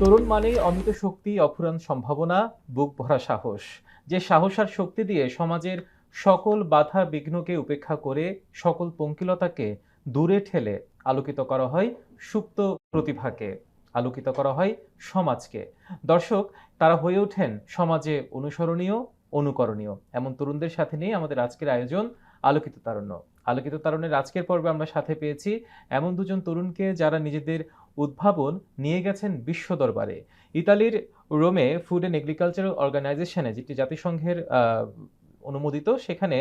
তরুণ মানেই অমিত শক্তি অফুরান সম্ভাবনা, বুক ভরা সাহস। যে সাহস আর শক্তি দিয়ে সমাজের সকল বাধা বিঘ্নকে উপেক্ষা করে সকল পঙ্কিলতাকে দূরে ঠেলে আলোকিত করা হয় সুপ্ত প্রতিভাকে, আলোকিত করা হয় সমাজকে। দর্শক, তারা হয়ে ওঠেন সমাজে অনুসরণীয়, অনুকরণীয়। এমন তরুণদের সাথে নিয়ে আমাদের আজকের আয়োজন আলোকিত তারুণ্য। আলোকিত তারুণ্যের আজকের পর্বে আমরা সাথে পেয়েছি এমন দুজন তরুণকে যারা নিজেদের উদ্ভাবন নিয়ে গেছেন বিশ্ব দরবারে। ইতালির রোমে ফুড অ্যান্ড এগ্রিকালচারাল অর্গানাইজেশনে যেটি জাতিসংঘের অনুমোদিত, সেখানে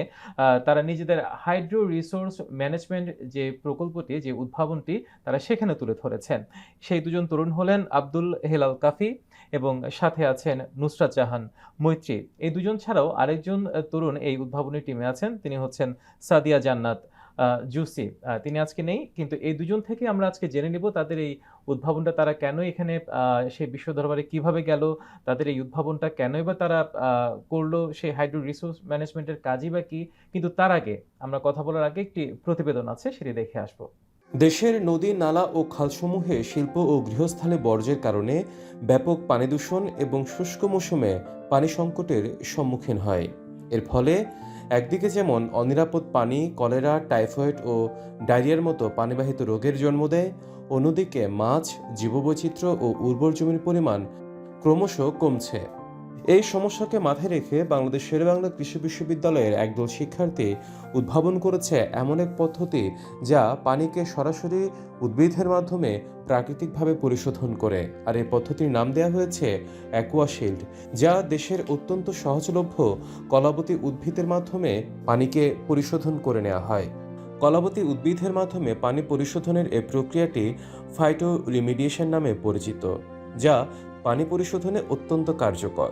তারা নিজেদের হাইড্রো রিসোর্স ম্যানেজমেন্ট যে প্রকল্পটি, যে উদ্ভাবনটি তারা সেখানে তুলে ধরেছেন। সেই দুজন তরুণ হলেন আব্দুল হেলাল কাফি এবং সাথে আছেন নুসরাত জাহান মৈত্রী। এই দুজন ছাড়াও আরেকজন তরুণ এই উদ্ভাবনী টিমে আছেন, তিনি হচ্ছেন সাদিয়া জান্নাত। জুসি তিনি আজকে নেই, কিন্তু এই দুজন থেকে আমরা আজকে জেনে নিব তাদের এই উদ্ভাবনটা তারা কেন এখানে সেই বিশ্ব দরবারে কীভাবে গেল, তাদের এই উদ্ভাবনটা কেনই বা তারা করল সেই হাইড্রো রিসোর্স ম্যানেজমেন্টের কাজই বা কি? কিন্তু তার আগে আমরা কথা বলার আগে একটি প্রতিবেদন আছে, সেটি দেখে আসব। দেশের নদী, নালা ও খালসমূহে শিল্প ও গৃহস্থলে বর্জ্যের কারণে ব্যাপক পানি দূষণ এবং শুষ্ক মৌসুমে পানি সংকটের সম্মুখীন হয়। এর ফলে একদিকে যেমন অনিরাপদ পানি, কলেরা, টাইফয়েড ও ডায়রিয়ার মতো পানিবাহিত রোগের জন্ম দেয়, অন্যদিকে মাছ, জীববৈচিত্র্য ও উর্বর জমির পরিমাণ ক্রমশ কমছে। এই সমস্যাকে মাথায় রেখে বাংলাদেশ শেরেবাংলা কৃষি বিশ্ববিদ্যালয়ের একদল শিক্ষার্থী উদ্ভাবন করেছে এমন এক পদ্ধতি যা পানিকে সরাসরি উদ্ভিদের মাধ্যমে প্রাকৃতিকভাবে পরিশোধন করে। আর এই পদ্ধতির নাম দেওয়া হয়েছে অ্যাকুয়াশিল্ড, যা দেশের অত্যন্ত সহজলভ্য কলাবতী উদ্ভিদের মাধ্যমে পানিকে পরিশোধন করে নেওয়া হয়। কলাবতী উদ্ভিদের মাধ্যমে পানি পরিশোধনের এই প্রক্রিয়াটি ফাইটো রিমিডিয়েশন নামে পরিচিত, যা পানি পরিশোধনে অত্যন্ত কার্যকর।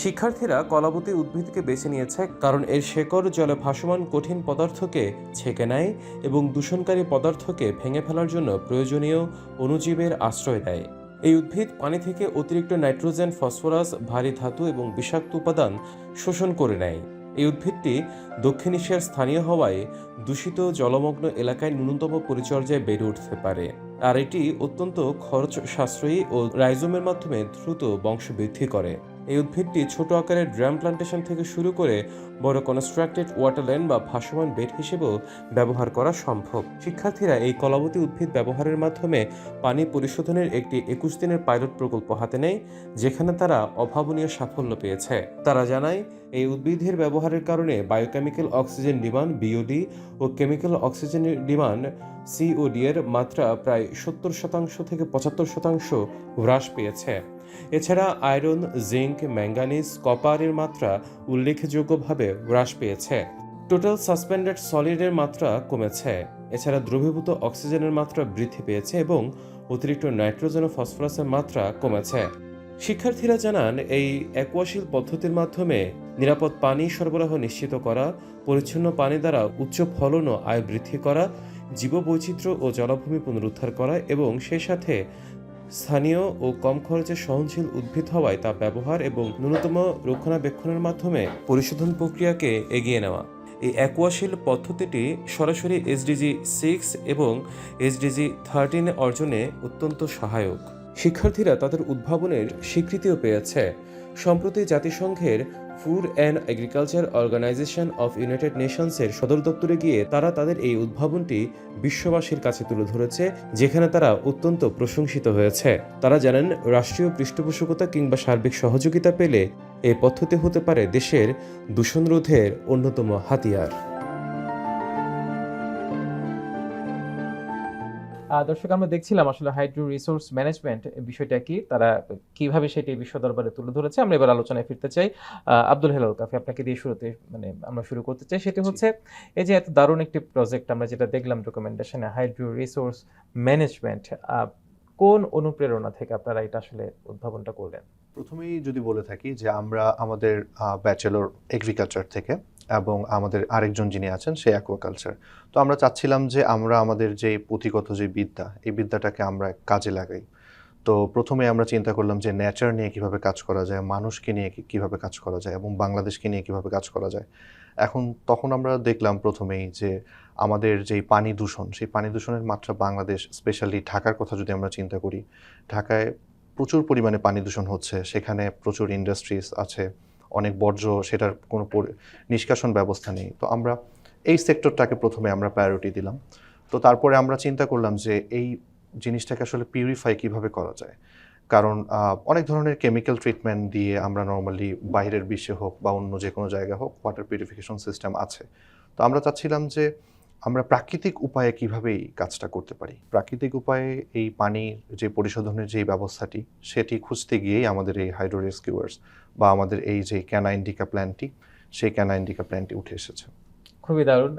শিক্ষার্থীরা কলাবতী উদ্ভিদকে বেছে নিয়েছে কারণ এর শেকড়, জলে ভাসমান কঠিন পদার্থকে ছেঁকে নেয় এবং দূষণকারী পদার্থকে ভেঙে ফেলার জন্য প্রয়োজনীয় অণুজীবের আশ্রয় দেয়। এই উদ্ভিদ পানি থেকে অতিরিক্ত নাইট্রোজেন, ফসফরাস, ভারী ধাতু এবং বিষাক্ত উপাদান শোষণ করে নেয়। এই উদ্ভিদটি দক্ষিণ এশিয়ার স্থানীয় হওয়ায় দূষিত জলমগ্ন এলাকায় ন্যূনতম পরিচর্যায় বেড়ে উঠতে পারে। আর এটি অত্যন্ত খরচ সাশ্রয়ী ও রাইজোমের মাধ্যমে দ্রুত বংশবৃদ্ধি করে। এই উদ্ভিদটি ছোট আকারের ড্রাম প্লান্টেশন থেকে শুরু করে বড় কনস্ট্রাক্টেড ওয়াটারল্যান্ড বা ভাসমান বেড হিসেবেও ব্যবহার করা সম্ভব। শিক্ষার্থীরা এই কলাবতী উদ্ভিদ ব্যবহারের মাধ্যমে পানি পরিশোধনের একটি একুশ দিনের পাইলট প্রকল্প হাতে নেয়, যেখানে তারা অভাবনীয় সাফল্য পেয়েছে। তারা জানায়, এই উদ্ভিদের ব্যবহারের কারণে বায়োকেমিক্যাল অক্সিজেন ডিমান্ড বিওডি ও কেমিক্যাল অক্সিজেনের ডিমান্ড সিওডি এর মাত্রা প্রায় সত্তর শতাংশ থেকে পঁচাত্তর শতাংশ হ্রাস পেয়েছে। এছাড়া আয়রন, জিঙ্ক, ম্যাঙ্গানিজ, কপারের মাত্রা উল্লেখযোগ্যভাবে হ্রাস পেয়েছে। টোটাল সাসপেন্ডেড সলিডের মাত্রা কমেছে। এছাড়া দ্রবীভূত অক্সিজেনের মাত্রা বৃদ্ধি পেয়েছে এবং অতিরিক্ত নাইট্রোজেন ও ফসফরাসের মাত্রা কমেছে। শিক্ষার্থীরা জানান, এই অ্যাকোয়াশিল পদ্ধতির মাধ্যমে নিরাপদ পানি সরবরাহ নিশ্চিত করা, পরিচ্ছন্ন পানি দ্বারা উচ্চ ফলন ও আয় বৃদ্ধি করা, জীববৈচিত্র্য ও জলাভূমি পুনরুদ্ধার করা এবং সেই সাথে স্থানীয় ও কম খরচে সহনশীল উদ্ভিদ হওয়ায় তা ব্যবহার এবং ন্যূনতম রক্ষণাবেক্ষণের মাধ্যমে পরিশোধন প্রক্রিয়াকে এগিয়ে নেওয়া। এই অ্যাকোয়াশিল পদ্ধতিটি সরাসরি এসডিজি সিক্স এবং এসডিজি থার্টিন অর্জনে অত্যন্ত সহায়ক। শিক্ষার্থীরা তাদের উদ্ভাবনের স্বীকৃতিও পেয়েছে। সম্প্রতি জাতিসংঘের food and agriculture organization of united নেশনসের সদর দপ্তরে গিয়ে তারা তাদের এই উদ্ভাবনটি বিশ্ববাসীর কাছে তুলে ধরেছে, যেখানে তারা অত্যন্ত প্রশংসিত হয়েছে। তারা জানেন, রাষ্ট্রীয় পৃষ্ঠপোষকতা কিংবা সার্বিক সহযোগিতা পেলে এই পদ্ধতি হতে পারে দেশের দূষণ রোধের অন্যতম হাতিয়ার। দর্শক আমরা দেখছিলাম আসলে হাইড্রো রিসোর্স ম্যানেজমেন্ট বিষয়টা কি তারা কীভাবে সেটি বিশ্ব দরবারে তুলে ধরেছে। আমরা এবার আলোচনায় ফিরতে চাই আব্দুল হেলাল কাফি আপনাকে দিয়ে শুরুতে মানে আমরা শুরু করতে চাই। সেটি হচ্ছে এই যে এত দারুণ একটি প্রজেক্ট আমরা যেটা দেখলাম ডকুমেন্টেশনে হাইড্রো রিসোর্স ম্যানেজমেন্ট কোন অনুপ্রেরণা থেকে আপনারা এটা আসলে উদ্ভাবনটা করলেন? প্রথমেই যদি বলে থাকি যে আমরা আমাদের ব্যাচেলর এগ্রিকালচার থেকে এবং আমাদের আরেকজন যিনি আছেন সে অ্যাকোয়াকালচার তো আমরা চাচ্ছিলাম যে আমরা আমাদের যে পুঁথিগত যে বিদ্যা, এই বিদ্যাটাকে আমরা কাজে লাগাই। তো প্রথমে আমরা চিন্তা করলাম যে নেচার নিয়ে কীভাবে কাজ করা যায়, মানুষকে নিয়ে কীভাবে কাজ করা যায় এবং বাংলাদেশকে নিয়ে কীভাবে কাজ করা যায়। এখন তখন আমরা দেখলাম প্রথমেই যে আমাদের যেই পানি দূষণ, সেই পানি দূষণের মাত্রা বাংলাদেশ স্পেশালি ঢাকার কথা যদি আমরা চিন্তা করি, ঢাকায় প্রচুর পরিমাণে পানি দূষণ হচ্ছে, সেখানে প্রচুর ইন্ডাস্ট্রিজ আছে। অনেক বর্জ্য, সেটার কোনো নিষ্কাশন ব্যবস্থা নেই। তো আমরা এই সেক্টরটাকে প্রথমে আমরা প্রায়োরিটি দিলাম। তো তারপরে আমরা চিন্তা করলাম যে এই জিনিসটাকে আসলে পিউরিফাই কীভাবে করা যায়? কারণ অনেক ধরনের কেমিক্যাল ট্রিটমেন্ট দিয়ে আমরা নর্মালি বাইরের বিশ্বে হোক বা অন্য যে কোনো জায়গা হোক ওয়াটার পিউরিফিকেশন সিস্টেম আছে। তো আমরা চাচ্ছিলাম যে আমরা প্রাকৃতিক উপায়ে কীভাবে এই কাজটা করতে পারি? প্রাকৃতিক উপায়ে এই পানির যে পরিশোধনের যে ব্যবস্থাটি, সেটি খুঁজতে গিয়েই আমাদের এই হাইড্রো রেস্কিউয়ার্স বা আমাদের এই যে ক্যানাইন্ডিকা প্ল্যানটি সেই ক্যানাইন্ডিকা প্ল্যানটি উঠে এসেছে। খুবই দারুণ।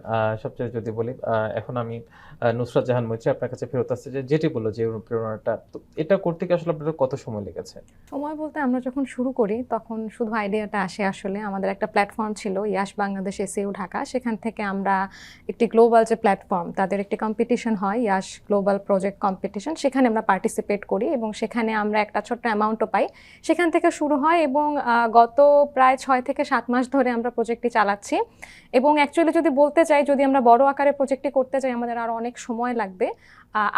সবচেয়ে যদি বলি এখন আমি নুসরাত জাহান মৈত্রী আপনার কাছে ফেরত আসছে যে যেটি বলল যে অনুপ্রেরণাটা, তো এটা করতে কি আসলে আপনাদের কত সময় লেগেছে? সময় বলতে আমরা যখন শুরু করি, তখন শুধু আইডিয়াটা আসে আসলে। আমাদের একটা প্ল্যাটফর্ম ছিল ইয়াস বাংলাদেশ এসিউ ঢাকা। সেখান থেকে আমরা একটি গ্লোবাল যে প্ল্যাটফর্ম, তাদের একটি কম্পিটিশন হয় ইয়াস গ্লোবাল প্রজেক্ট কম্পিটিশন সেখানে আমরা পার্টিসিপেট করি এবং সেখানে আমরা একটা ছোট্ট অ্যামাউন্টও পাই। সেখান থেকে শুরু হয় এবং গত প্রায় ছয় থেকে সাত মাস ধরে আমরা প্রজেক্টটি চালাচ্ছি। এবং অ্যাকচুয়ালি যদি বলতে চাই যদি আমরা বড় আকারে প্রজেক্টটি করতে চাই আমাদের আর অনেক সময় লাগবে।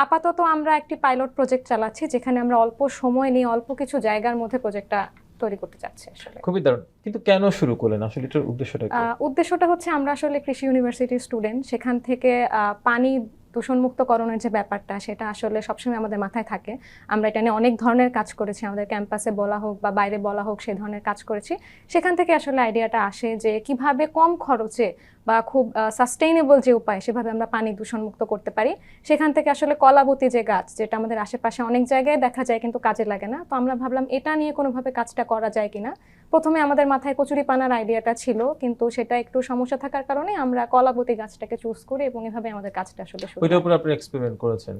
আপাতত আমরা একটি পাইলট প্রজেক্ট চালাচ্ছি যেখানে আমরা অল্প সময় নিয়ে অল্প কিছু জায়গার মধ্যে প্রজেক্টটা তৈরি করতে চাচ্ছি আসলে। খুবই দারুণ। কিন্তু কেন শুরু করলেন? আসলে এটার উদ্দেশ্যটা উদ্দেশ্যটা হচ্ছে আমরা আসলে কৃষি ইউনিভার্সিটির স্টুডেন্ট সেখান থেকে আহ, পানি দূষণমুক্তকরণের যে ব্যাপারটা, সেটা আসলে সবসময় আমাদের মাথায় থাকে। আমরা এটা নিয়ে অনেক ধরনের কাজ করেছি। আমাদের ক্যাম্পাসে বলা হোক বা বাইরে বলা হোক সেই ধরনের কাজ করেছি। সেখান থেকে আসলে আইডিয়াটা আসে যে কীভাবে কম খরচে বা খুব সাস্টেইনেবল যে উপায়, সেভাবে আমরা পানি দূষণমুক্ত করতে পারি। সেখান থেকে আসলে কলাবতী যে গাছ, যেটা আমাদের আশেপাশে অনেক জায়গায় দেখা যায় কিন্তু কাজে লাগে না। তো আমরা ভাবলাম এটা নিয়ে কোনোভাবে কাজটা করা যায় কিনা? প্রথমে আমাদের মাথায় কচুরি পানার আইডিয়াটা ছিল কিন্তু সেটা একটু সমস্যা থাকার কারণে আমরা কলাবতী গাছটাকে চুজ করি এবং এভাবে আমাদের গাছটা আসলে শুরু ওইটার উপর আপনি এক্সপেরিমেন্ট করেছেন।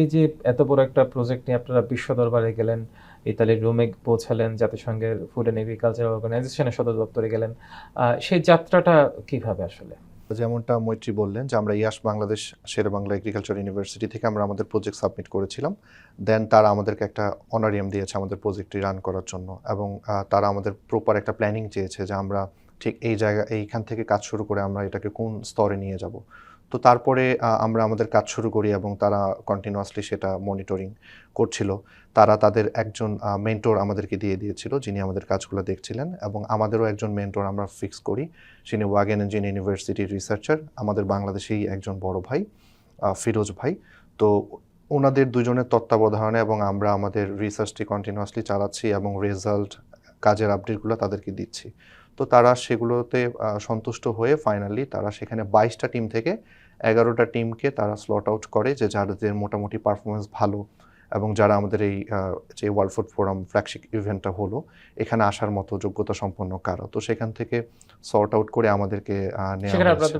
এই যে এত বড় একটা প্রজেক্ট নিয়ে আপনারা বিশ্ব দরবারে গেলেন ইতালির রোমে পৌঁছালেন জাতিসংঘের ফুড অ্যান্ড এগ্রিকালচার অর্গানাইজেশনের সদর দপ্তরে গেলেন আহ, সেই যাত্রাটা কীভাবে আসলে? যেমনটা মৈত্রী বললেন যে আমরা yes Bangladesh, Shere Bangla agriculture university থেকে আমরা আমাদের প্রজেক্ট সাবমিট করেছিলাম। দেন তারা আমাদেরকে একটা অনারিয়াম দিয়েছে আমাদের প্রজেক্টটি রান করার জন্য এবং তারা আমাদের প্রপার একটা প্ল্যানিং চেয়েছে যে আমরা ঠিক এই জায়গা, এইখান থেকে কাজ শুরু করে আমরা এটাকে কোন স্তরে নিয়ে যাব। তো তারপরে আমরা আমাদের কাজ শুরু করি এবং তারা কন্টিনিউয়াসলি সেটা মনিটরিং করছিল। তারা তাদের একজন মেন্টর আমাদেরকে দিয়ে দিয়েছিল, যিনি আমাদের কাজগুলো দেখছিলেন এবং আমাদেরও একজন মেন্টর আমরা ফিক্স করি। যিনি ওয়াগেন ইঞ্জিন ইউনিভার্সিটির রিসার্চার আমাদের বাংলাদেশেই একজন বড় ভাই ফিরোজ ভাই। তো ওনাদের দুজনের তত্ত্বাবধানে এবং আমরা আমাদের রিসার্চটি কন্টিনিউয়াসলি চালাচ্ছি এবং রেজাল্ট কাজের আপডেটগুলো তাদেরকে দিচ্ছি। তো তারা সেগুলোতে সন্তুষ্ট হয়ে ফাইনালি তারা সেখানে বাইশটা টিম থেকে এগারোটা টিমকে তারা স্লট আউট করে যে যাদের মোটামুটি পারফরমেন্স ভালো এবং যারা আমাদের এই যে ওয়ার্ল্ড ফুড ফোরাম ফ্ল্যাগশিপ ইভেন্টটা হলো এখানে আসার মতো যোগ্যতা সম্পন্ন কারা? তো সেখান থেকে সর্ট আউট করে আমাদেরকে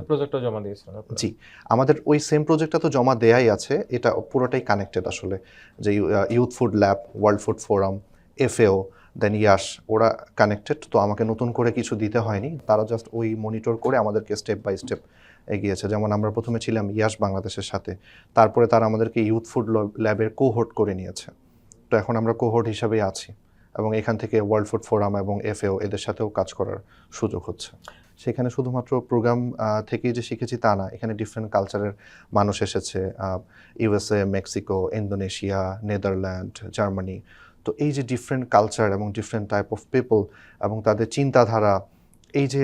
প্রজেক্টটা জমা দিয়েছিলেন জি। আমাদের ওই সেম প্রজেক্টটা তো জমা দেয়াই আছে এটা পুরোটাই কানেক্টেড আসলে। যে youth food lab world food forum FAO then yes ওরা কানেক্টেড তো আমাকে নতুন করে কিছু দিতে হয়নি। তারা জাস্ট ওই মনিটর করে আমাদেরকে স্টেপ বাই স্টেপ এগিয়েছে। যেমন আমরা প্রথমে ছিলাম ইয়াস বাংলাদেশের সাথে। তারপরে তারা আমাদেরকে ইউথ ফুড ল্যাবের কোহোর্ট করে নিয়েছে। তো এখন আমরা কোহোর্ট হিসাবেই আছি এবং এখান থেকে ওয়ার্ল্ড ফুড ফোরাম এবং এফএও এদের সাথেও কাজ করার সুযোগ হচ্ছে। সেখানে শুধুমাত্র প্রোগ্রাম থেকেই যে শিখেছি তা না, এখানে ডিফারেন্ট কালচারের মানুষ এসেছে USA Mexico Indonesia Netherland Germany তো এই যে ডিফারেন্ট কালচার এবং ডিফারেন্ট টাইপ অফ পিপল এবং তাদের চিন্তাধারা এই যে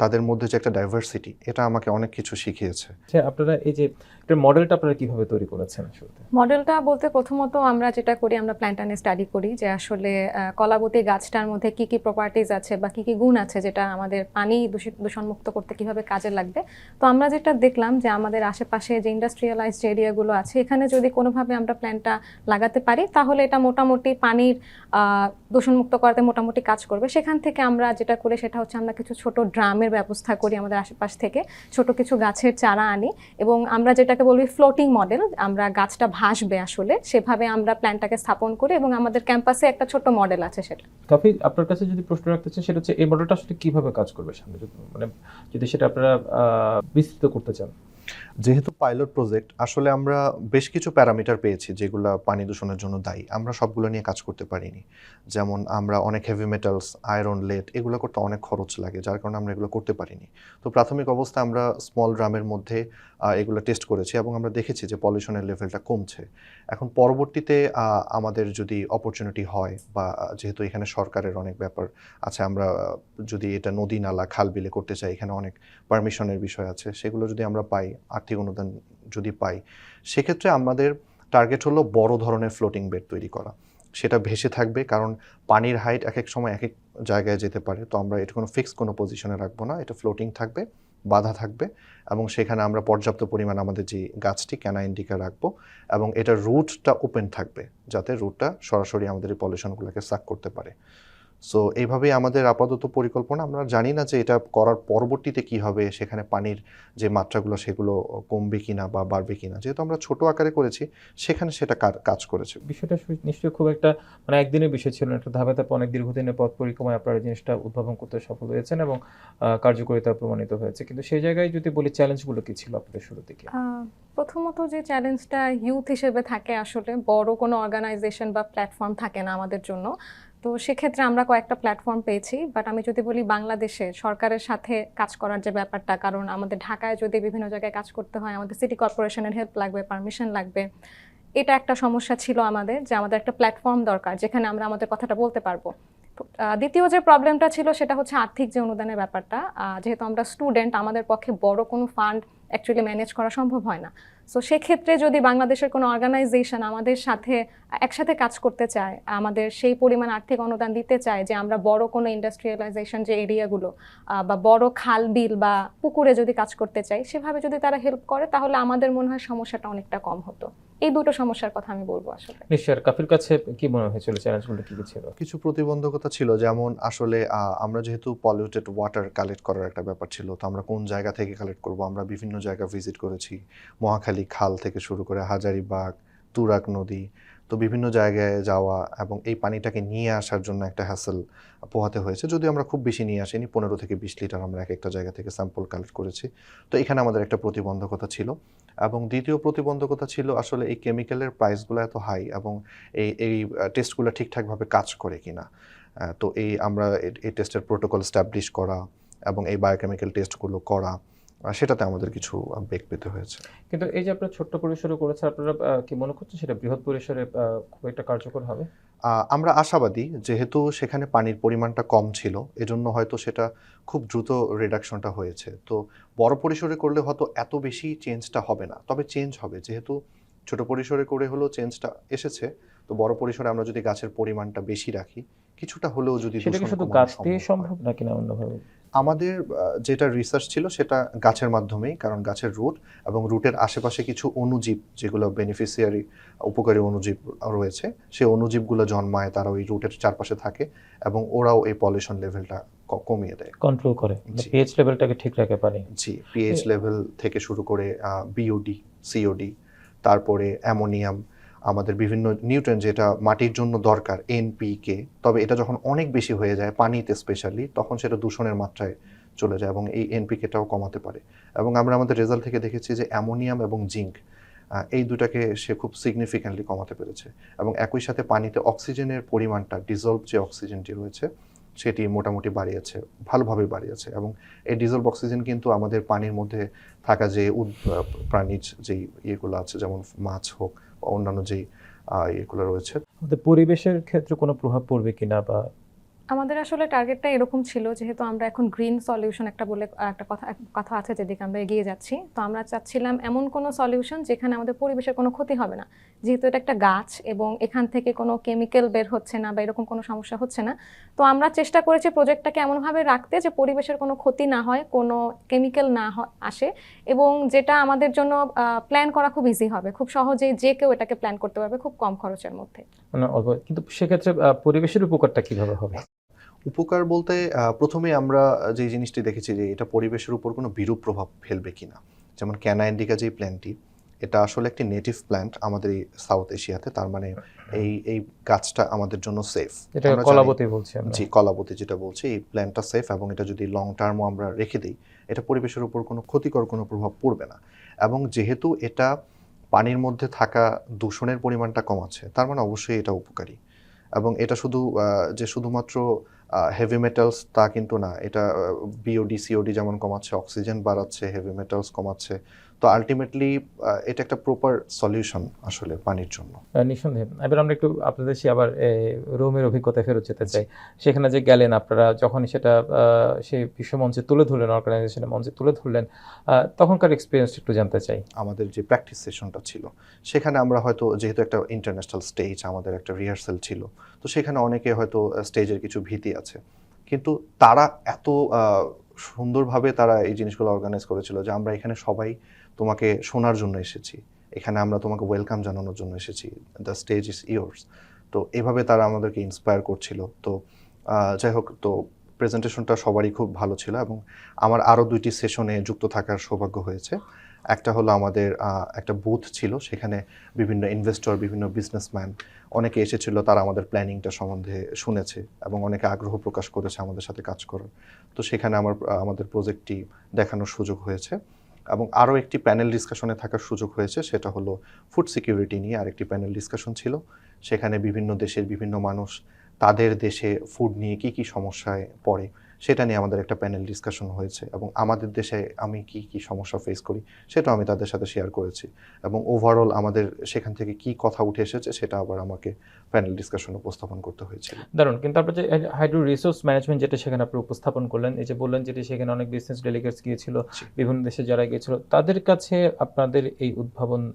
তাদের মধ্যে যে একটা ডাইভার্সিটি এটা আমাকে অনেক কিছু শিখিয়েছে। আচ্ছা আপনারা এই যে এটার মডেলটা আপনারা কীভাবে তৈরি করেছেন আসলে মডেলটা বলতে প্রথমত আমরা যেটা করি আমরা প্ল্যানটা নিয়ে স্টাডি করি যে আসলে কলাবতী গাছটার মধ্যে কি কি প্রপার্টিজ আছে বা কি কি গুণ আছে যেটা আমাদের পানি দূষিত দূষণমুক্ত করতে কীভাবে কাজে লাগবে। তো আমরা যেটা দেখলাম যে আমাদের আশেপাশে যে ইন্ডাস্ট্রিয়ালাইজড এরিয়াগুলো আছে এখানে যদি কোনোভাবে আমরা প্ল্যানটা লাগাতে পারি তাহলে এটা মোটামুটি পানির আহ, দূষণমুক্ত করাতে মোটামুটি কাজ করবে। সেখান থেকে আমরা যেটা করি সেটা হচ্ছে আমরা কিছু ছোট ড্রামের ব্যবস্থা করি আমাদের আশেপাশ থেকে। ছোট কিছু গাছের চারা আনি এবং আমরা যেটাকে বলি ফ্লোটিং মডেল আমরা গাছটা ভাসবে আসলে, সেভাবে আমরা প্ল্যানটাকে স্থাপন করি এবং আমাদের ক্যাম্পাসে একটা ছোট মডেল আছে সেটা। তবে আপনার কাছে যদি প্রশ্ন রাখতে চান সেটা হচ্ছে এই মডেলটা আসলে কীভাবে কাজ করবে সামনে? মানে যদি সেটা আপনারা বিস্তৃত করতে চান। যেহেতু পাইলট প্রজেক্ট, আসলে আমরা বেশ কিছু প্যারামিটার পেয়েছি যেগুলো পানি দূষণের জন্য দায়ী। আমরা সবগুলো নিয়ে কাজ করতে পারিনি। যেমন আমরা অনেক হেভি মেটালস আয়রন লেট এগুলো করতে অনেক খরচ লাগে, যার কারণে আমরা এগুলো করতে পারিনি। তো প্রাথমিক অবস্থায় আমরা স্মল ড্রামের মধ্যে এগুলো টেস্ট করেছি এবং আমরা দেখেছি যে পলিউশনের লেভেলটা কমছে। এখন পরবর্তীতে আমাদের যদি অপরচুনিটি হয় বা যেহেতু এখানে সরকারের অনেক ব্যাপার আছে, আমরা যদি এটা নদী, নালা, খাল বিলে করতে চাই, এখানে অনেক পারমিশনের বিষয় আছে, সেগুলো যদি আমরা পাই আর্থিক অনুদান যদি পাই, সেক্ষেত্রে আমাদের টার্গেট হলো বড় ধরনের ফ্লোটিং বেড তৈরি করা। সেটা ভেসে থাকবে কারণ পানির হাইট এক এক সময় এক এক জায়গায় যেতে পারে। তো আমরা এটা কোনো ফিক্স কোনো পজিশনে রাখব না। এটা ফ্লোটিং থাকবে, বাধা থাকবে এবং সেখানে আমরা পর্যাপ্ত পরিমাণ আমাদের যে গাছটি ক্যানা ইন্ডিকা রাখব এবং এটার রুটটা ওপেন থাকবে যাতে রুটটা সরাসরি আমাদের এই পলিউশনগুলোকে সাক করতে পারে। সো এইভাবেই আমাদের আপাতত পরিকল্পনা। আমরা জানি না যে এটা করার পরবর্তীতে কি হবে সেখানে পানির যে মাত্রাগুলো সেগুলো কমবে কিনা বা বাড়বে কিনা। যেহেতু আমরা ছোট আকারে করেছি সেখানে সেটা কাজ করেছে। বিষয়টা নিশ্চয়ই খুব একটা মানে একদিনের বিষয় ছিল না। একটা ধাপে ধাপে অনেক দীর্ঘদিনের পথ পরিক্রমায় আপনারা জিনিসটা উদ্ভাবন করতে সফল হয়েছেন এবং কার্যকারিতা প্রমাণিত হয়েছে। কিন্তু সেই জায়গায় যদি বলি চ্যালেঞ্জগুলো কি ছিল আপনাদের শুরু থেকে প্রথমত যে চ্যালেঞ্জটা ইউথ হিসেবে থাকে আসলে বড় কোনো অর্গানাইজেশন বা প্ল্যাটফর্ম থাকে না আমাদের জন্য। তো সেক্ষেত্রে আমরা কয়েকটা প্ল্যাটফর্ম পেয়েছি বাট আমি যদি বলি বাংলাদেশে সরকারের সাথে কাজ করার যে ব্যাপারটা, কারণ আমাদের ঢাকায় যদি বিভিন্ন জায়গায় কাজ করতে হয়, আমাদের সিটি কর্পোরেশনের হেল্প লাগবে পারমিশন লাগবে, এটা একটা সমস্যা ছিল আমাদের যে আমাদের একটা প্ল্যাটফর্ম দরকার যেখানে আমরা আমাদের কথাটা বলতে পারব। দ্বিতীয় যে প্রবলেমটা ছিল সেটা হচ্ছে আর্থিক যে অনুদানের ব্যাপারটা যেহেতু আমরা স্টুডেন্ট আমাদের পক্ষে বড় কোনো ফান্ড অ্যাকচুয়ালি ম্যানেজ করা সম্ভব হয় না। সো সেক্ষেত্রে যদি বাংলাদেশের কোনো অর্গানাইজেশন আমাদের সাথে, একসাথে কাজ করতে চায়, আমাদের সেই পরিমাণ আর্থিক অনুদান দিতে চায় যে আমরা বড় কোনো ইন্ডাস্ট্রিয়ালাইজেশন যে এরিয়াগুলো বা বড় খাল, বিল বা পুকুরে যদি কাজ করতে চাই, সেভাবে যদি তারা হেল্প করে, তাহলে আমাদের মনে হয় সমস্যাটা অনেকটা কম হতো। এই দুটো সমস্যার কথা আমি বলব আসলে। নিশ্চয় কাফির কাছে কি মনে হয়েছিল চ্যালেঞ্জগুলো কি কি ছিল? কিছু প্রতিবন্ধকতা ছিল যেমন আসলে আমরা যেহেতু পলিউটেড ওয়াটার কালেক্ট করার একটা ব্যাপার ছিল তো আমরা কোন জায়গা থেকে কালেক্ট করব? আমরা বিভিন্ন জায়গা ভিজিট করেছি মহাখালী খাল থেকে শুরু করে হাজারিবাগ তুরাগ নদী, তো বিভিন্ন জায়গায় যাওয়া এবং এই পানিটাকে নিয়ে আসার জন্য একটা হ্যাসেল পোহাতে হয়েছে। যদি আমরা খুব বেশি নিয়ে আসিনি, পনেরো থেকে বিশ লিটার আমরা এক একটা জায়গা থেকে স্যাম্পল কালেক্ট করেছি। তো এখানে আমাদের একটা প্রতিবন্ধকতা ছিল এবং দ্বিতীয় প্রতিবন্ধকতা ছিল আসলে এই কেমিক্যালের প্রাইসগুলো এত হাই এবং এই এই টেস্টগুলো ঠিকঠাকভাবে কাজ করে কিনা। তো এই আমরা এই টেস্টের প্রোটোকল স্ট্যাবলিশ করা এবং এই বায়োকেমিক্যাল টেস্টগুলো করা সেটাতে আমাদের কিছু বেগ পেতে হয়েছে। কিন্তু এই যে আপনারা ছোট্ট পরিসরে করেছেন আপনারা কি মনে করছেন সেটা বৃহৎ পরিসরে খুব একটা কার্যকর হবে? আমরা আশাবাদী যেহেতু সেখানে পানির পরিমাণটা কম ছিল এজন্য হয়তো সেটা খুব দ্রুত রিডাকশনটা হয়েছে। তো বড় পরিসরে করলে হয়তো এত বেশি চেঞ্জটা হবে না তবে চেঞ্জ হবে। যেহেতু ছোট পরিসরে করে হলেও চেঞ্জটা এসেছে তো বড় পরিসরে আমরা যদি গাছের পরিমাণটা বেশি রাখি কিছুটা হলেও যদি সেটা শুধু গাছ দিয়ে সম্ভব নাকি না অন্যভাবে আমাদের যেটা রিসার্চ ছিল সেটা গাছের মাধ্যমেই কারণ গাছের রুট এবং রুটের আশেপাশে কিছু অনুজীব যেগুলো বেনিফিশিয়ারি উপকারী অনুজীব রয়েছে সেই অনুজীবগুলো জন্মায় তারা ওই রুটের চারপাশে থাকে এবং ওরাও এই পলিউশন লেভেলটা কমিয়ে দেয়। কন্ট্রোল করে। পিএইচ লেভেলটাকে ঠিক রাখে পানি। জি পিএইচ লেভেল থেকে শুরু করে বিওডি সিওডি তারপরে অ্যামোনিয়াম আমাদের বিভিন্ন নিউট্রেন যেটা মাটির জন্য দরকার এনপিকে তবে এটা যখন অনেক বেশি হয়ে যায় পানিতে স্পেশালি তখন সেটা দূষণের মাত্রায় চলে যায় এবং এই এনপিকেটাও কমাতে পারে। এবং আমরা আমাদের রেজাল্ট থেকে দেখেছি যে অ্যামোনিয়াম এবং জিঙ্ক এই দুটাকে সে খুব সিগনিফিক্যান্টলি কমাতে পেরেছে। এবং একই সাথে পানিতে অক্সিজেনের পরিমাণটা ডিজলভ যে অক্সিজেনটি রয়েছে, সেটি মোটামুটি বাড়িয়েছে, ভালোভাবে বাড়িয়েছে। এবং এই ডিজলভ অক্সিজেন কিন্তু আমাদের পানির মধ্যে থাকা যে উদ প্রাণীজ, যেই ইয়েগুলো আছে, যেমন মাছ হোক অন্যান্য যেই আহ, ইয়েগুলো রয়েছে। আমাদের পরিবেশের ক্ষেত্রে কোনো প্রভাব পড়বে কিনা বা? আমাদের আসলে টার্গেটটা এরকম ছিল যেহেতু আমরা এখন গ্রিন সলিউশন একটা বলে একটা কথা কথা আছে যেদিকে আমরা এগিয়ে যাচ্ছি। তো আমরা চাচ্ছিলাম এমন কোনো সলিউশন যেখানে আমাদের পরিবেশের কোনো ক্ষতি হবে না। যেহেতু এটা একটা গাছ এবং এখান থেকে কোনো কেমিক্যাল বের হচ্ছে না বা এরকম কোনো সমস্যা হচ্ছে না তো আমরা চেষ্টা করেছি প্রজেক্টটাকে এমনভাবে রাখতে যে পরিবেশের কোনো ক্ষতি না হয় কোনো কেমিক্যাল না হয় আসে এবং যেটা আমাদের জন্য প্ল্যান করা খুব ইজি হবে। খুব সহজেই যে কেউ এটাকে প্ল্যান করতে পারবে খুব কম খরচের মধ্যে। মানে অল্প- কিন্তু সেক্ষেত্রে পরিবেশের উপকারটা কীভাবে হবে? উপকার বলতে প্রথমে আমরা যে জিনিসটি দেখেছি যে এটা পরিবেশের উপর কোনো বিরূপ প্রভাব ফেলবে কিনা। যেমন ক্যানা ইন্ডিকা যে প্ল্যানটি এটা আসলে একটি নেটিভ প্ল্যান্ট আমাদের এই সাউথ এশিয়াতে তার মানে এই এই গাছটা আমাদের জন্য সেফ যেটা কলাবতী বলছি আমরা। জি কলাবতী যেটা বলছি এই প্ল্যান্টটা সেফ এবং এটা যদি লং টার্মও আমরা রেখে দিই এটা পরিবেশের উপর কোনো ক্ষতিকর কোনো প্রভাব পড়বে না। এবং যেহেতু এটা পানির মধ্যে থাকা দূষণের পরিমাণটা কমাচ্ছে তার মানে অবশ্যই এটা উপকারী। এবং এটা শুধু যে শুধুমাত্র হেভি মেটালস তা কিন্তু না এটা বিওডি সিওডি যেমন কমাচ্ছে অক্সিজেন বাড়াচ্ছে হেভি মেটালস কমাচ্ছে তো আলটিমেটলি এটা একটা প্রপার সলিউশন আসলে পানির জন্য। নিঃসন্দেহে। এবার আমরা একটু আপনাদের সে আবার রোমের অভিজ্ঞতা ফেরত যেতে চাই। সেখানে যে গেলেন আপনারা যখন সেটা সেই বিশ্বমঞ্চে তুলে ধরলেন অর্গানাইজেশনের মঞ্চে তুলে ধরলেন তখনকার এক্সপিরিয়েন্স একটু জানতে চাই। আমাদের যে প্র্যাকটিস সেশনটা ছিল সেখানে আমরা হয়তো যেহেতু একটা ইন্টারন্যাশনাল স্টেজ আমাদের একটা রিহার্সাল ছিল তো সেখানে অনেকে হয়তো স্টেজের কিছু ভীতি আছে। কিন্তু তারা এত সুন্দরভাবে তারা এই জিনিসগুলো অর্গানাইজ করেছিল যে আমরা এখানে সবাই তোমাকে শোনার জন্য এসেছি। এখানে আমরা তোমাকে ওয়েলকাম জানানোর জন্য এসেছি। দ্য স্টেজ ইজ ইয়োর্স তো এভাবে তারা আমাদেরকে ইন্সপায়ার করছিল। তো যাই হোক, তো প্রেজেন্টেশনটা সবারই খুব ভালো ছিল এবং আমার আরও দুইটি সেশনে যুক্ত থাকার সৌভাগ্য হয়েছে। একটা হলো আমাদের একটা বুথ ছিল। সেখানে বিভিন্ন ইনভেস্টর বিভিন্ন বিজনেসম্যান অনেকে এসেছিল, তারা আমাদের প্ল্যানিংটা সম্বন্ধে শুনেছে এবং অনেকে আগ্রহ প্রকাশ করেছে আমাদের সাথে কাজ করার। তো সেখানে আমার আমাদের প্রজেক্টটি দেখানোর সুযোগ হয়েছে। এবং আরও একটি প্যানেল ডিসকাশনে থাকার সুযোগ হয়েছে, সেটা হলো ফুড সিকিউরিটি নিয়ে আরেকটি প্যানেল ডিসকাশন ছিল। সেখানে বিভিন্ন দেশের বিভিন্ন মানুষ তাদের দেশে ফুড নিয়ে কি কি সমস্যায় পড়ে সেটা নিয়ে আমাদের একটা প্যানেল ডিসকাশন হয়েছে এবং আমাদের দেশে আমি কি কি সমস্যা ফেস করি সেটাও আমি তাদের সাথে শেয়ার করেছি এবং ওভারঅল আমাদের সেখান থেকে কি কথা উঠে এসেছে সেটা আবার আমাকে প্যানেল ডিসকাশন উপস্থাপন করতে হয়েছিল। দারুণ কিন্তু আপনার যে হাইড্রো রিসোর্স ম্যানেজমেন্ট যেটা সেখানে আপনি উপস্থাপন করলেন এই যে বললেন যেটি সেখানে অনেক বিজনেস ডেলিগেটস গিয়েছিল বিভিন্ন দেশে যারা গিয়েছিল তাদের কাছে আপনাদের এই উদ্ভাবন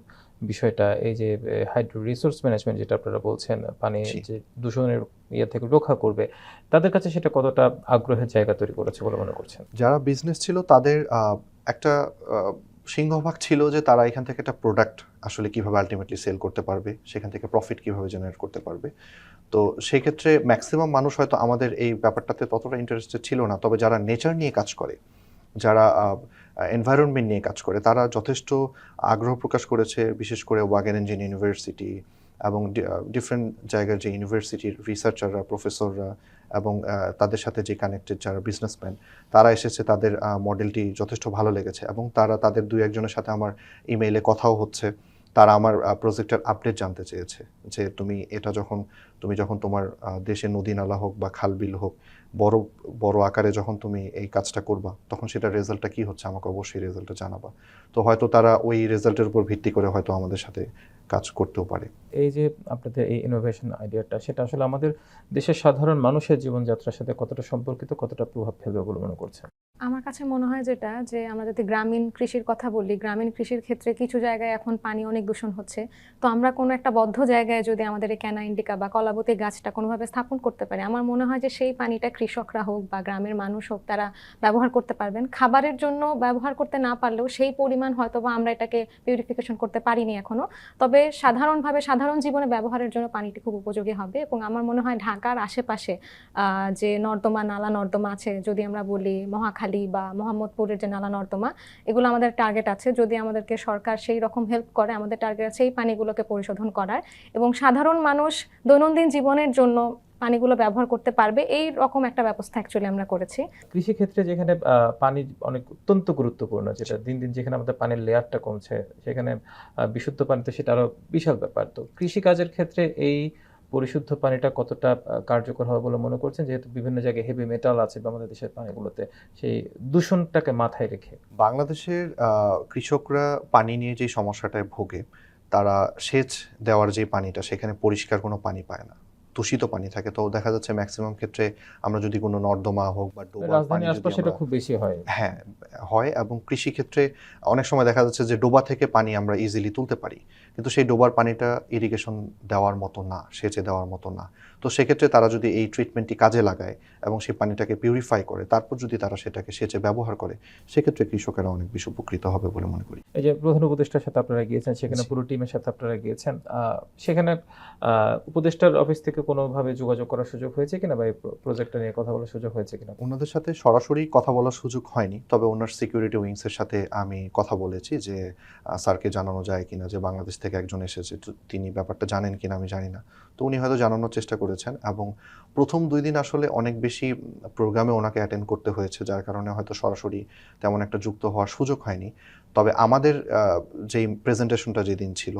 বিষয়টা এই যে হাইড্রো রিসোর্স ম্যানেজমেন্ট যেটা আপনারা বলছেন পানি। যে দূষণের ইয়ে থেকে রক্ষা করবে তাদের কাছে সেটা কতটা আগ্রহের জায়গা তৈরি করেছে বলে মনে করছেন? যারা বিজনেস ছিল তাদের একটা সিংহভাগ ছিল যে তারা এখান থেকে একটা প্রোডাক্ট আসলে কীভাবে আলটিমেটলি সেল করতে পারবে সেখান থেকে প্রফিট কীভাবে জেনারেট করতে পারবে। তো সেই ক্ষেত্রে ম্যাক্সিমাম মানুষ হয়তো আমাদের এই ব্যাপারটাতে ততটা ইন্টারেস্টেড ছিল না। তবে যারা নেচার নিয়ে কাজ করে যারা এনভায়রনমেন্ট নিয়ে কাজ করে। তারা যথেষ্ট আগ্রহ প্রকাশ করেছে, বিশেষ করে ওয়াগেন ইঞ্জিন ইউনিভার্সিটি এবং ডিফারেন্ট জায়গার যে ইউনিভার্সিটির রিসার্চাররা প্রফেসররা এবং তাদের সাথে যে কানেক্টেড যারা বিজনেসম্যান তারা এসেছে, তাদের মডেলটি যথেষ্ট ভালো লেগেছে এবং তারা তাদের দুই একজনের সাথে আমার ইমেইলে কথাও হচ্ছে। তারা আমার প্রজেক্টের আপডেট জানতে চেয়েছে। যে তুমি এটা যখন, তুমি যখন তোমার দেশে নদী নালা হোক বা খাল বিল হোক, বড় বড় আকারে যখন তুমি এই কাজটা করবা, তখন সেটা রেজাল্টটা কি হচ্ছে? আমাকে অবশ্যই রেজাল্টটা জানাবা। তো হয়তো তারা ওই রেজাল্টের উপর ভিত্তি করে হয়তো আমাদের সাথে কাজ করতেও পারে। এই যে আপনাদের এই ইনোভেশন আইডিয়াটা সেটা আসলে আমাদের দেশের সাধারণ মানুষের জীবনযাত্রার সাথে কতটা সম্পর্কিত, কতটা প্রভাব ফেলবে বলে মনে করছেন? আমার কাছে মনে হয় যেটা, যে আমরা যদি গ্রামীণ কৃষির কথা বলি, গ্রামীণ কৃষির ক্ষেত্রে কিছু জায়গায় এখন পানি অনেক দূষণ হচ্ছে। তো আমরা কোনো একটা বদ্ধ জায়গায় যদি আমাদের এই ক্যানা ইন্ডিকা বা কলাবতী গাছটা কোনোভাবে স্থাপন করতে পারি, আমার মনে হয় যে সেই পানিটা কৃষকরা হোক বা গ্রামের মানুষ হোক, তারা ব্যবহার করতে পারবেন। খাবারের জন্য ব্যবহার করতে না পারলেও সেই পরিমাণ হয়তো বা আমরা এটাকে পিউরিফিকেশন করতে পারিনি এখনও তবে সাধারণভাবে সাধারণ জীবনে ব্যবহারের জন্য পানিটি খুব উপযোগী হবে এবং আমার মনে হয় ঢাকার আশেপাশে যে নর্দমা, নালা নর্দমা আছে, যদি আমরা বলি মহাখালী বা মোহাম্মদপুরের যে নালা নর্দমা এগুলো আমাদের টার্গেট আছে। যদি আমাদেরকে সরকার সেই রকম হেল্প করে আমাদের টার্গেট আছে এই পানিগুলোকে পরিশোধন করার। এবং সাধারণ মানুষ দৈনন্দিন জীবনের জন্য পানিগুলো ব্যবহার করতে পারবে এই রকম একটা ব্যবস্থা অ্যাকচুয়ালি আমরা করেছি। কৃষিক্ষেত্রে যেখানে আহ, পানি অনেক অত্যন্ত গুরুত্বপূর্ণ যেটা দিন দিন যেখানে আমাদের পানির লেয়ারটা কমছে সেখানে বিশুদ্ধ পানিতে সেটা আরও বিশাল ব্যাপার। তো কৃষিকাজের ক্ষেত্রে এই পরিশুদ্ধ পানিটা কতটা কার্যকর হবে বলে মনে করছেন? যেহেতু বিভিন্ন জায়গায় হেভি মেটাল আছে বা আমাদের দেশের পানিগুলোতে সেই দূষণটাকে মাথায় রেখে। বাংলাদেশের কৃষকরা পানি নিয়ে যে সমস্যাটায় ভোগে তারা সেচ দেওয়ার যে পানিটা সেখানে পরিষ্কার কোনো পানি পায় না। দূষিত পানি থাকে। তো দেখা যাচ্ছে ম্যাক্সিমাম ক্ষেত্রে আমরা যদি কোনো নর্দমা হোক বা ডোবার পানি আমরা- খুব বেশি হয়। হ্যাঁ হয় এবং কৃষি ক্ষেত্রে অনেক সময় দেখা যাচ্ছে যে ডোবা থেকে পানি আমরা ইজিলি তুলতে পারি। কিন্তু সেই ডোবার পানিটা ইরিগেশন দেওয়ার মতো না সেচে দেওয়ার মতো না। তো সেক্ষেত্রে তারা যদি এই ট্রিটমেন্টটি কাজে লাগায় এবং সেই পানিটাকে পিউরিফাই করে তারপর যদি তারা সেটাকে সেচে ব্যবহার করে সেক্ষেত্রে কৃষকেরা অনেক বেশি উপকৃত হবে বলে মনে করি। এই যে প্রধান উপদেষ্টার সাথে আপনারা গিয়েছেন সেখানে পুরো টিমের সাথে আপনারা গিয়েছেন সেখানে উপদেষ্টার অফিস থেকে কোনোভাবে যোগাযোগ করার সুযোগ হয়েছে কিনা বা এই প্রজেক্টটা নিয়ে কথা বলার সুযোগ হয়েছে কিনা? ওনাদের সাথে সরাসরি কথা বলার সুযোগ হয়নি তবে ওনার সিকিউরিটি উইংসের সাথে আমি কথা বলেছি যে স্যারকে জানানো যায় কিনা যে বাংলাদেশ থেকে একজন এসেছে। তিনি ব্যাপারটা জানেন কিনা আমি জানি না। তো উনি হয়তো জানানোর চেষ্টা করেছেন এবং প্রথম দুই দিন আসলে অনেক বেশি প্রোগ্রামে ওনাকে অ্যাটেন্ড করতে হয়েছে, যার কারণে হয়তো সরাসরি তেমন একটা যুক্ত হওয়ার সুযোগ হয়নি। তবে আমাদের যেই প্রেজেন্টেশনটা যেদিন ছিল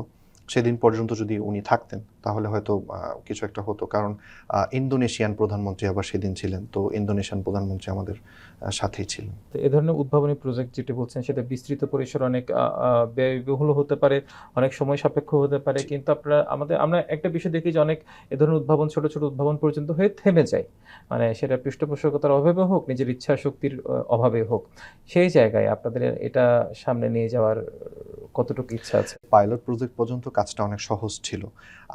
সেদিন পর্যন্ত যদি উনি থাকতেন তাহলে হয়তো কিছু একটা হতো। কারণ ইন্দোনেশিয়ান প্রধানমন্ত্রী আবার সেদিন ছিলেন তো ইন্দোনেশিয়ান প্রধানমন্ত্রী আমাদের সাথেই ছিলেন। তো এ ধরনের উদ্ভাবনী প্রজেক্ট যেটি বলছেন সেটা বিস্তৃত পরিসর অনেক ব্যয়বহুল হতে পারে অনেক সময় সাপেক্ষ হতে পারে। কিন্তু আপনারা আমাদের আমরা একটা বিষয় দেখি যে অনেক এ ধরনের উদ্ভাবন ছোট ছোট উদ্ভাবন পর্যন্ত হয়ে থেমে যায়। মানে সেটা পৃষ্ঠপোষকতার অভাবে হোক নিজের ইচ্ছা শক্তির অভাবে হোক সেই জায়গায় আপনাদের এটা সামনে নিয়ে যাওয়ার কতটুকু ইচ্ছা আছে? পাইলট প্রজেক্ট পর্যন্ত কাজটা অনেক সহজ ছিল।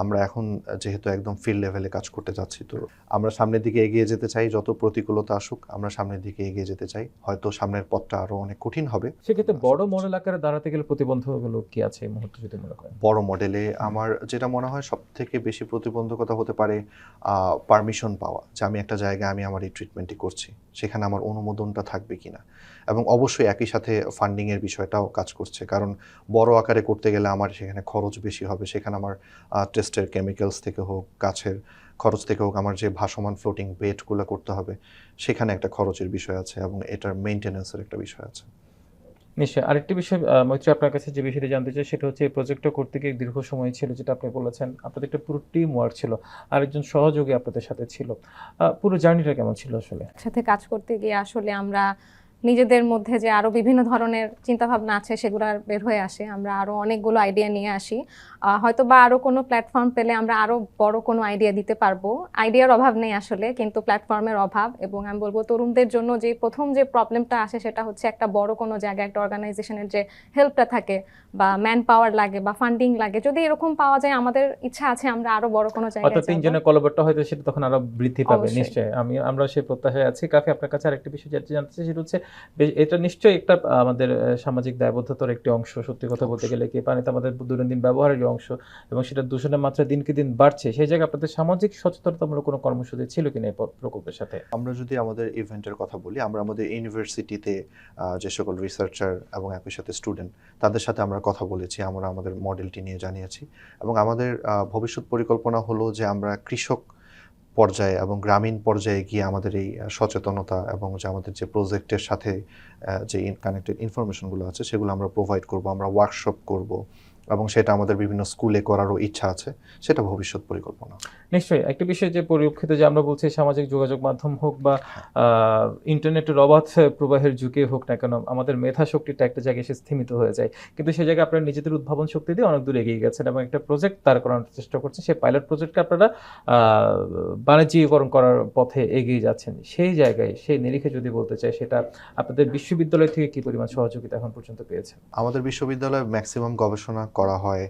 আমরা এখন যেহেতু একদম ফিল্ড লেভেলে কাজ করতে যাচ্ছি তো আমরা সামনের দিকে এগিয়ে যেতে চাই যত প্রতিকূলতা আসুক আমরা সামনের দিকে এগিয়ে যেতে চাই। হয়তো সামনের পথটা আরও অনেক কঠিন হবে। সেক্ষেত্রে বড় মডেল আকারে দাঁড়াতে গেলে প্রতিবন্ধকগুলো কি আছে এই মুহূর্তে যদি মনে করেন? বড় মডেলে আমার যেটা মনে হয় সব থেকে বেশি প্রতিবন্ধকতা হতে পারে পারমিশন পাওয়া। যে আমি একটা জায়গায় আমি আমার এই ট্রিটমেন্টটি করছি সেখানে আমার অনুমোদনটা থাকবে কিনা। এবং অবশ্যই একই সাথে ফান্ডিংয়ের বিষয়টাও কাজ করছে। কারণ বড় আকারে করতে গেলে আমার সেখানে খরচ বেশি হবে। সেখানে আমার টেস্টের কেমিক্যালস থেকে হোক গাছের খরচ থেকে হোক আমার যে ভাসমান ফ্লোটিং বেডগুলো করতে হবে সেখানে একটা খরচের বিষয় আছে এবং এটার মেনটেন্যান্সের একটা বিষয় আছে। নিশ্চয়ই। আরেকটি বিষয় মৈত্রী আপনার কাছে যে বিষয়টি জানতে চাই সেটা হচ্ছে এই প্রজেক্টটা করতে গিয়ে দীর্ঘ সময় ছিল যেটা আপনি বলেছেন আপনাদের একটা পুরো টিম ওয়ার্ক ছিল আরেকজন সহযোগী আপনাদের সাথে ছিল। পুরো জার্নিটা কেমন ছিল আসলে? সাথে কাজ করতে গিয়ে আসলে আমরা নিজেদের মধ্যে যে আরও বিভিন্ন ধরনের চিন্তাভাবনা আছে সেগুলো বের হয়ে আসে। আমরা আরও অনেকগুলো আইডিয়া নিয়ে আসি। হয়তো বা আরও কোনো প্ল্যাটফর্ম পেলে আমরা আরও বড় কোনো আইডিয়া দিতে পারব। আইডিয়ার অভাব নেই আসলে কিন্তু প্ল্যাটফর্মের অভাব এবং আমি বলব তরুণদের জন্য যে প্রথম যে প্রবলেমটা আসে সেটা হচ্ছে একটা বড় কোনো জায়গায় একটা অর্গানাইজেশনের যে হেল্পটা থাকে বা ম্যান পাওয়ার লাগে বা ফান্ডিং লাগে। যদি এরকম পাওয়া যায় আমাদের ইচ্ছা আছে আমরা আরও বড় কোনো জায়গায় অর্থাৎ তিনজনের কলবরটা হয়তো সেটা তখন আরও বৃদ্ধি পাবে নিশ্চয়ই। আমি আমরা সেই প্রত্যাশায় আছি। কাফি আপনার কাছে আরেকটি বিষয় জানতে চাই সেটা হচ্ছে এটা নিশ্চয়ই একটা আমাদের সামাজিক দায়বদ্ধতার একটি অংশ সত্যি কথা বলতে গেলে কি পানিতে আমাদের দৈনন্দিন ব্যবহারের অংশ এবং সেটা দূষণের মাত্রা দিনকে দিন বাড়ছে। সেই জায়গায় আপনাদের সামাজিক সচেতনতামূলক কোনো কর্মসূচি ছিল কিনা এই প্রকল্পের সাথে? আমরা যদি আমাদের ইভেন্টের কথা বলি আমরা আমাদের ইউনিভার্সিটিতে আহ, যে সকল রিসার্চার এবং একই সাথে স্টুডেন্ট তাদের সাথে আমরা কথা বলেছি আমরা আমাদের মডেলটি নিয়ে জানিয়েছি এবং আমাদের ভবিষ্যৎ পরিকল্পনা হলো যে আমরা কৃষক পর্যায়ে এবং গ্রামীণ পর্যায়ে গিয়ে আমাদের এই সচেতনতা এবং যে আমাদের যে প্রজেক্টের সাথে যে কানেক্টেড ইনফরমেশনগুলো আছে সেগুলো আমরা প্রোভাইড করব, আমরা ওয়ার্কশপ করব। এবং সেটা আমাদের বিভিন্ন স্কুলে করারও ইচ্ছা আছে সেটা ভবিষ্যৎ পরিকল্পনা। নিশ্চয়ই একটা বিষয় যে পরিলক্ষিত যে আমরা বলছি সামাজিক যোগাযোগ মাধ্যম হোক বা ইন্টারনেটের অবাধ প্রবাহের যুগে হোক না কেন আমাদের মেধা শক্তিটা একটা জায়গায় এসে স্থিমিত হয়ে যায়। কিন্তু সেই জায়গায় আপনারা নিজেদের উদ্ভাবন শক্তি দিয়ে অনেক দূর এগিয়ে গেছেন এবং একটা প্রজেক্ট তার করানোর চেষ্টা করছেন। সেই পাইলট প্রজেক্টকে আপনারা বাণিজ্যিকরণ করার পথে এগিয়ে যাচ্ছেন। সেই জায়গায় সেই নিরিখে যদি বলতে চাই সেটা আপনাদের বিশ্ববিদ্যালয় থেকে কি পরিমাণ সহযোগিতা এখন পর্যন্ত পেয়েছে আমাদের বিশ্ববিদ্যালয় ম্যাক্সিমাম গবেষণা করা হয়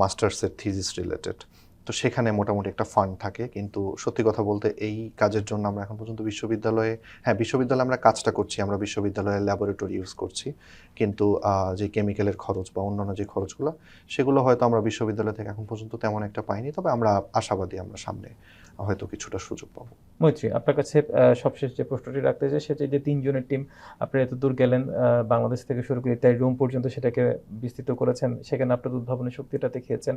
মাস্টার্সের থিজিস রিলেটেড তো সেখানে মোটামুটি একটা ফান্ড থাকে, কিন্তু সত্যি কথা বলতে এই কাজের জন্য আমরা এখন পর্যন্ত বিশ্ববিদ্যালয়ে হ্যাঁ বিশ্ববিদ্যালয়ে আমরা কাজটা করছি, আমরা বিশ্ববিদ্যালয়ে ল্যাবরেটরি ইউজ করছি। কিন্তু যে কেমিক্যালের খরচ বা অন্যান্য যে খরচগুলো, সেগুলো হয়তো আমরা বিশ্ববিদ্যালয় থেকে এখন পর্যন্ত তেমন একটা পাইনি, তবে আমরা আশাবাদী আমরা সামনে হয়তো কিছুটা সুযোগ পাবো। মৈত্রী আপনার কাছে আহ, সবশেষ যে প্রশ্নটি রাখতে চাই সেটা যে তিনজনের টিম আপনি এত দূর গেলেন আহ, বাংলাদেশ থেকে শুরু করে তাই রুম পর্যন্ত সেটাকে বিস্তৃত করেছেন সেখানে আপনার উদ্ভাবনী শক্তিটা দেখিয়েছেন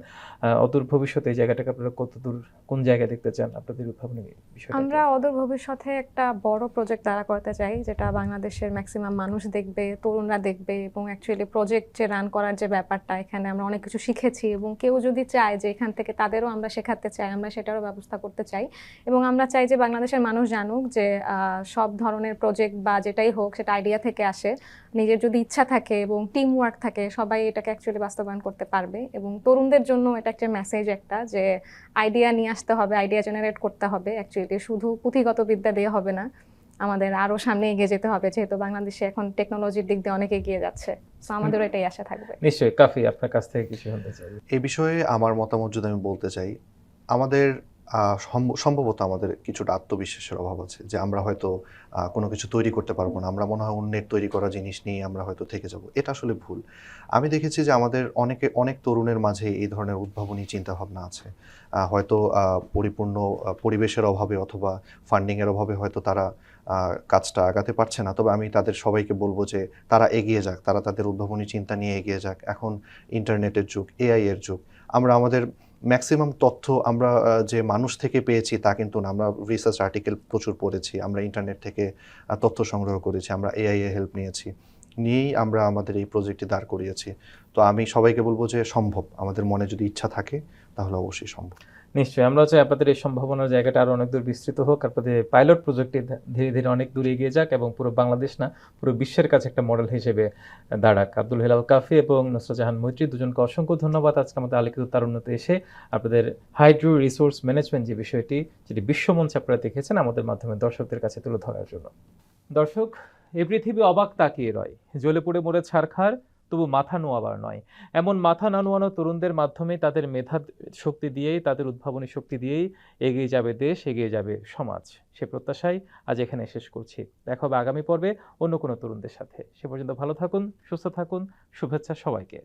অদূর ভবিষ্যতে এই জায়গাটাকে আপনারা কত দূর কোন জায়গায় দেখতে চান আপনাদের উদ্ভাবনী বিষয়টা আমরা অদূর ভবিষ্যতে একটা বড় প্রজেক্ট দাঁড়া করতে চাই যেটা বাংলাদেশের ম্যাক্সিমাম মানুষ দেখবে তরুণরা দেখবে এবং অ্যাকচুয়ালি প্রজেক্ট যে রান করার যে ব্যাপারটা এখানে আমরা অনেক কিছু শিখেছি এবং কেউ যদি চায় যে এখান থেকে তাদেরও আমরা শেখাতে চাই আমরা সেটারও ব্যবস্থা করতে চাই এবং আমরা চাই যে বাংলাদেশের মানুষ জানুক যে সব ধরনের প্রজেক্ট বা যেটাই হোক সেটা আইডিয়া থেকে আসে। নিজের যদি ইচ্ছা থাকে এবং টিম ওয়ার্ক থাকে সবাই এটাকে অ্যাকচুয়ালি বাস্তবায়ন করতে পারবে। এবং তরুণদের জন্য এটা একটা মেসেজ একটা যে আইডিয়া নিয়ে আসতে হবে আইডিয়া জেনারেট করতে হবে। অ্যাকচুয়ালি শুধু পুঁথিগত বিদ্যা দিয়ে হবে না আমাদের আরও সামনে এগিয়ে যেতে হবে। যেহেতু বাংলাদেশে এখন টেকনোলজির দিক দিয়ে অনেক এগিয়ে যাচ্ছে। তো আমাদেরও এটাই আশা থাকবে। নিশ্চয়ই। কাফি আপনার কাছ থেকে কিছু শুনতে চাই। এই বিষয়ে আমার মতামত যদি আমি বলতে চাই আমাদের সম্ভবত আমাদের কিছুটা আত্মবিশ্বাসের অভাব আছে যে আমরা হয়তো কোনো কিছু তৈরি করতে পারব না। আমরা মনে হয় অন্যের তৈরি করা জিনিস নিয়ে আমরা হয়তো থেকে যাব। এটা আসলে ভুল। আমি দেখেছি যে আমাদের অনেকে, অনেক তরুণের মাঝে এই ধরনের উদ্ভাবনী চিন্তাভাবনা আছে। হয়তো পরিপূর্ণ পরিবেশের অভাবে অথবা ফান্ডিংয়ের অভাবে হয়তো তারা কাজটা আগাতে পারছে না। তবে আমি তাদের সবাইকে বলব যে তারা এগিয়ে যাক, তারা তাদের উদ্ভাবনী চিন্তা নিয়ে এগিয়ে যাক। এখন ইন্টারনেটের যুগ, এআই এর যুগ। আমরা আমাদের ম্যাক্সিমাম তথ্য আমরা যে মানুষ থেকে পেয়েছি তা কিন্তু না। আমরা রিসার্চ আর্টিকেল প্রচুর পড়েছি, আমরা ইন্টারনেট থেকে তথ্য সংগ্রহ করেছি, আমরা এআই এ হেল্প নিয়েছি, নিয়েই আমরা আমাদের এই প্রজেক্টটি দাঁড় করিয়েছি। তো আমি সবাইকে বলব যে সম্ভব। আমাদের মনে যদি ইচ্ছা থাকে তাহলে অবশ্যই সম্ভব। নিশ্চয়ই আমরা চাই আপনাদের এই সম্ভাবনার জায়গাটা আরও অনেক দূর বিস্তৃত হোক আপনাদের পাইলট প্রজেক্টটি ধীরে ধীরে অনেক দূর এগিয়ে যাক এবং পুরো বাংলাদেশ না, পুরো বিশ্বের কাছে একটা মডেল হিসেবে দাঁড়াক। আব্দুল হেলাল কাফি এবং নুসরাত জাহান মৈত্রী দুজনকে অসংখ্য ধন্যবাদ আজকে আমাদের আলিখিত তারুণ্যতে এসে। আপনাদের হাইড্রো রিসোর্স ম্যানেজমেন্ট যে বিষয়টি, যেটি বিশ্বমঞ্চে আপনারা দেখেছেন, আমাদের মাধ্যমে দর্শকদের কাছে তুলে ধরার জন্য। দর্শক এই পৃথিবী অবাক তাকিয়ে রয়। জ্বলে পড়ে মরে ছারখার তবু মাথা নোয়াবার নয়। এমন মাথা না নোয়ানো তরুণদের মাধ্যমে তাদের মেধা শক্তি দিয়েই, তাদের উদ্ভাবনী শক্তি দিয়েই এগিয়ে যাবে দেশ, এগিয়ে যাবে সমাজ। সে প্রত্যাশায় আজ এখানে শেষ করছি। দেখা হবে আগামী পর্বে অন্য কোনো তরুণদের সাথে। সে পর্যন্ত ভালো থাকুন, সুস্থ থাকুন, শুভেচ্ছা সবাইকে।